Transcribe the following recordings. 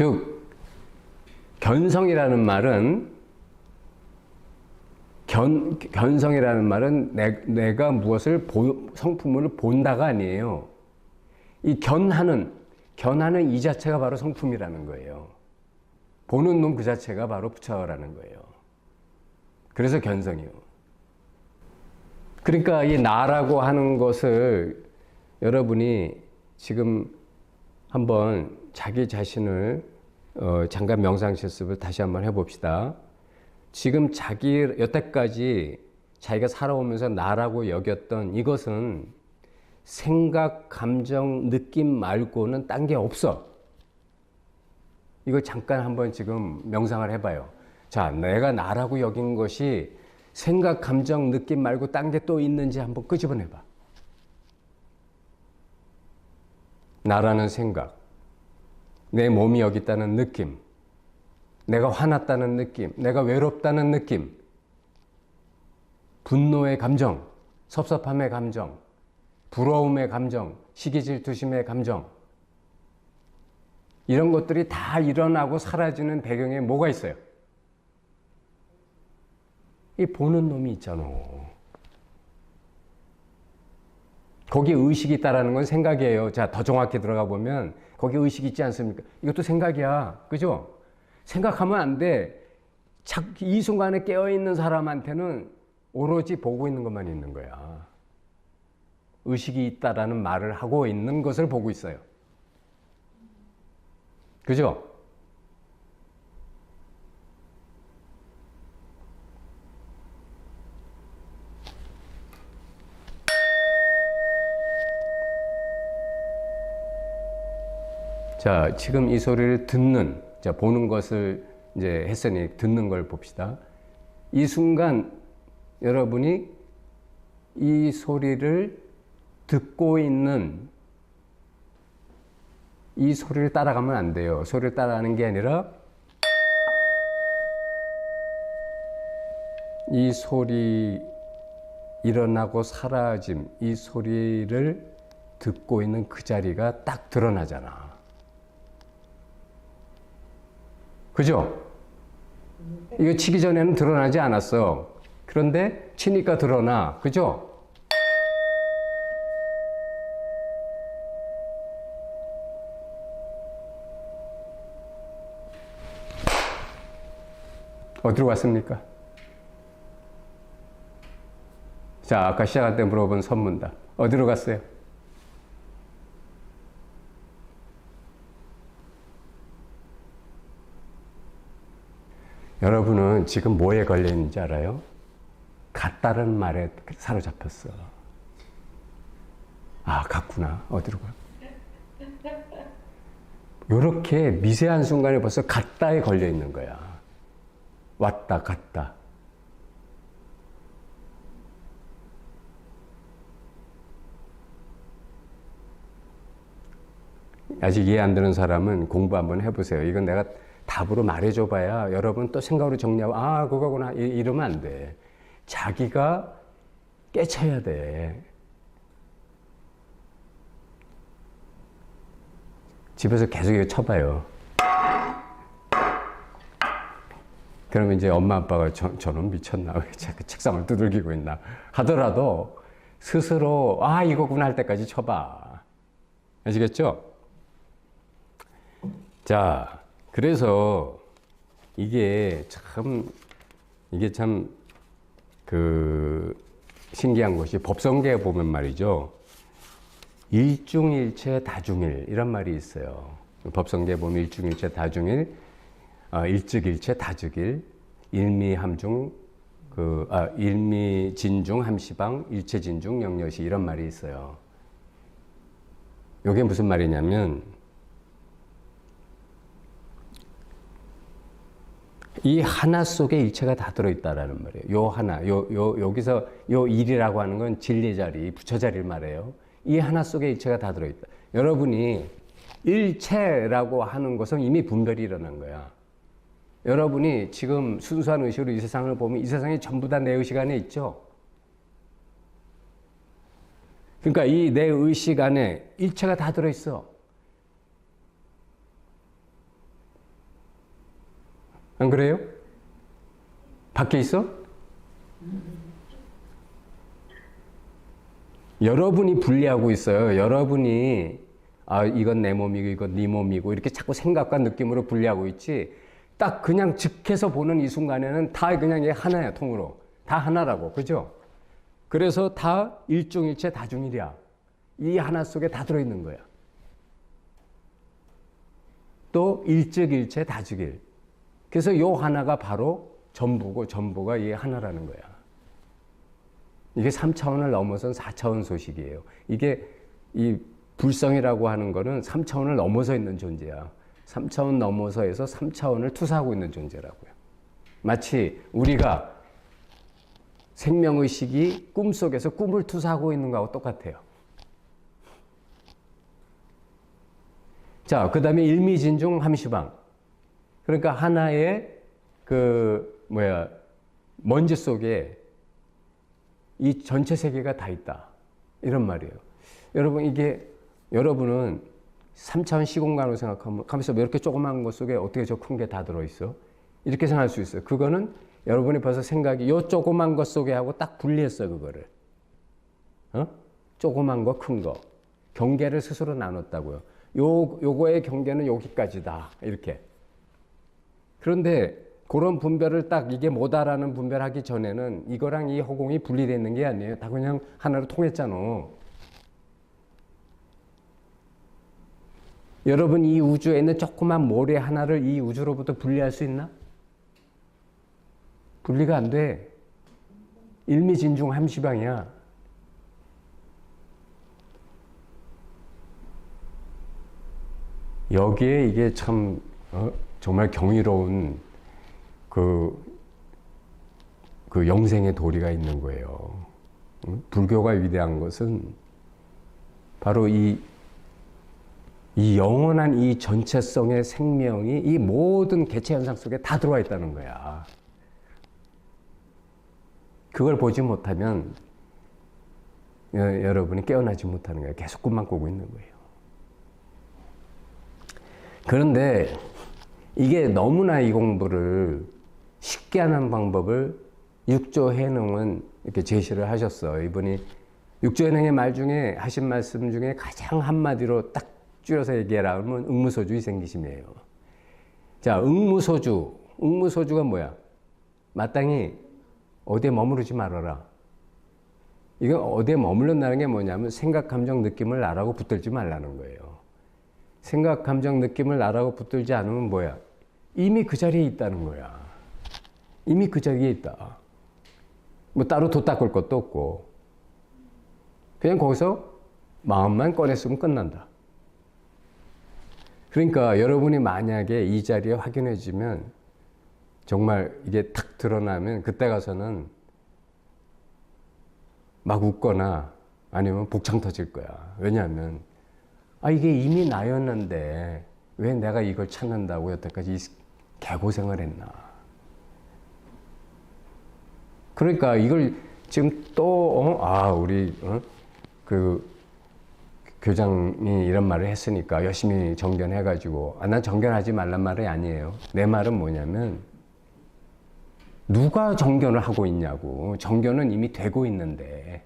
즉 견성이라는 말은 견, 견성이라는 말은 내, 내가 무엇을 보, 성품을 본다가 아니에요. 이 견하는 견하는 이 자체가 바로 성품이라는 거예요. 보는 놈 그 자체가 바로 부처라는 거예요. 그래서 견성이요. 그러니까 이 나라고 하는 것을 여러분이 지금 한번 자기 자신을 어, 잠깐 명상 실습을 다시 한번 해봅시다. 지금 자기 여태까지 자기가 살아오면서 나라고 여겼던 이것은 생각, 감정, 느낌 말고는 딴 게 없어. 이거 잠깐 한번 지금 명상을 해봐요. 자, 내가 나라고 여긴 것이 생각, 감정, 느낌 말고 딴 게 또 있는지 한번 끄집어내봐. 나라는 생각, 내 몸이 여기 있다는 느낌, 내가 화났다는 느낌, 내가 외롭다는 느낌, 분노의 감정, 섭섭함의 감정, 부러움의 감정, 시기 질투심의 감정, 이런 것들이 다 일어나고 사라지는 배경에 뭐가 있어요? 이 보는 놈이 있잖아. 거기에 의식이 있다라는 건 생각이에요. 자, 더 정확히 들어가 보면 거기 의식이 있지 않습니까? 이것도 생각이야. 그죠? 생각하면 안 돼. 이 순간에 깨어있는 사람한테는 오로지 보고 있는 것만 있는 거야. 의식이 있다라는 말을 하고 있는 것을 보고 있어요. 그죠? 자, 지금 이 소리를 듣는, 자, 보는 것을 이제 했으니 듣는 걸 봅시다. 이 순간 여러분이 이 소리를 듣고 있는 이 소리를 따라가면 안 돼요. 소리를 따라가는 게 아니라 이 소리 일어나고 사라짐, 이 소리를 듣고 있는 그 자리가 딱 드러나잖아. 그죠? 이거 치기 전에는 드러나지 않았어. 그런데 치니까 드러나. 그죠? 어디로 갔습니까? 자, 아까 시작할 때 물어본 선문답. 어디로 갔어요? 여러분은 지금 뭐에 걸려 있는지 알아요? 같다는 말에 사로잡혔어. 아, 같구나. 어디로 가? 이렇게 미세한 순간에 벌써 같다에 걸려 있는 거야. 왔다, 갔다. 아직 이해 안 되는 사람은 공부 한번 해보세요. 이건 내가 답으로 말해줘 봐야 여러분 또 생각으로 정리하고, 아, 그거구나. 이, 러면 안 돼. 자기가 깨쳐야 돼. 집에서 계속 이거 쳐봐요. 그러면 이제 엄마 아빠가 저, 저는 미쳤나 왜 자꾸 책상을 두들기고 있나 하더라도 스스로 아 이거구나 할 때까지 쳐봐 아시겠죠? 자 그래서 이게 참 이게 참 그 신기한 것이 법성계에 보면 말이죠 일중일체 다중일 이런 말이 있어요 법성계에 보면 일중일체 다중일 아, 일즉일체 다즉일 일미함중 그 아, 일미진중 함시방 일체진중 영여시 이런 말이 있어요. 이게 무슨 말이냐면 이 하나 속에 일체가 다 들어있다라는 말이에요. 요 하나, 요, 요, 여기서 요 일이라고 하는 건 진리 자리, 부처 자리를 말해요. 이 하나 속에 일체가 다 들어있다. 여러분이 일체라고 하는 것은 이미 분별이 일어난 거야. 여러분이 지금 순수한 의식으로 이 세상을 보면 이 세상이 전부 다 내 의식 안에 있죠? 그러니까 이 내 의식 안에 일체가 다 들어있어. 안 그래요? 밖에 있어? 여러분이 분리하고 있어요. 여러분이 아 이건 내 몸이고 이건 네 몸이고 이렇게 자꾸 생각과 느낌으로 분리하고 있지. 딱 그냥 즉해서 보는 이 순간에는 다 그냥 얘 하나야 통으로 다 하나라고 그죠? 그래서 다 일종일체 다중일이야. 이 하나 속에 다 들어있는 거야. 또 일적일체 다중일. 그래서 요 하나가 바로 전부고 전부가 이 하나라는 거야. 이게 3차원을 넘어선 4차원 소식이에요. 이게 이 불성이라고 하는 거는 3차원을 넘어서 있는 존재야. 3차원 넘어서에서 3차원을 투사하고 있는 존재라고요. 마치 우리가 생명의식이 꿈속에서 꿈을 투사하고 있는 거하고 똑같아요. 자, 그 다음에 일미진중 함시방. 그러니까 하나의 그, 뭐야, 먼지 속에 이 전체 세계가 다 있다. 이런 말이에요. 여러분, 이게, 여러분은 3차원 시공간으로 생각하면, 가면서 왜 이렇게 조그만 것 속에 어떻게 저 큰 게 다 들어 있어? 이렇게 생각할 수 있어요. 그거는 여러분이 벌써 생각이 요 조그만 것 속에 하고 딱 분리했어, 그거를. 어? 조그만 거, 큰 거. 경계를 스스로 나눴다고요. 요, 요거의 경계는 여기까지다. 이렇게. 그런데 그런 분별을 딱 이게 뭐다라는 분별하기 전에는 이거랑 이 허공이 분리되어 있는 게 아니에요. 다 그냥 하나로 통했잖아. 여러분 이 우주에 있는 조그만 모래 하나를 이 우주로부터 분리할 수 있나? 분리가 안 돼. 일미진중 함시방이야. 여기에 이게 참 어? 정말 경이로운 그, 그 영생의 도리가 있는 거예요. 응? 불교가 위대한 것은 바로 이, 이 영원한 이 전체성의 생명이 이 모든 개체 현상 속에 다 들어와 있다는 거야. 그걸 보지 못하면 여, 여러분이 깨어나지 못하는 거예요. 계속 꿈만 꾸고 있는 거예요. 그런데 이게 너무나 이 공부를 쉽게 하는 방법을 육조 해능은 이렇게 제시를 하셨어. 이분이 육조 해능의 말 중에 하신 말씀 중에 가장 한마디로 딱 줄여서 얘기해라 하면 응무소주 이생기심이에요. 자, 응무소주. 응무소주가 뭐야? 마땅히 어디에 머무르지 말아라. 이거 어디에 머물렀다는 게 뭐냐면 생각, 감정, 느낌을 나라고 붙들지 말라는 거예요. 생각, 감정, 느낌을 나라고 붙들지 않으면 뭐야? 이미 그 자리에 있다는 거야. 이미 그 자리에 있다. 뭐 따로 도 닦을 것도 없고. 그냥 거기서 마음만 꺼냈으면 끝난다. 그러니까 여러분이 만약에 이 자리에 확인해지면 정말 이게 탁 드러나면 그때 가서는 막 웃거나 아니면 복창 터질 거야. 왜냐하면 아, 이게 이미 나였는데 왜 내가 이걸 찾는다고 여태까지 개고생을 했나. 그러니까 이걸 지금 또, 어? 아, 우리, 어? 그, 교장이 이런 말을 했으니까 열심히 정견해가지고, 아, 난 정견하지 말란 말이 아니에요. 내 말은 뭐냐면, 누가 정견을 하고 있냐고. 정견은 이미 되고 있는데,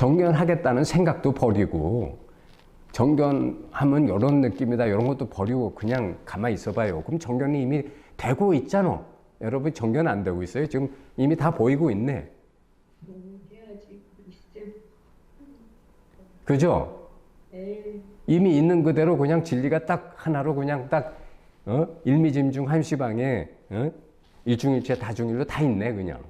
정견하겠다는 생각도 버리고 정견하면 이런 느낌이다 이런 것도 버리고 그냥 가만히 있어봐요. 그럼 정견이 이미 되고 있잖아. 여러분 정견 안 되고 있어요. 지금 이미 다 보이고 있네. 그죠? 이미 있는 그대로 그냥 진리가 딱 하나로 그냥 딱 어? 일미짐중 한시방에 어? 일중일체 다중일로 다 있네 그냥.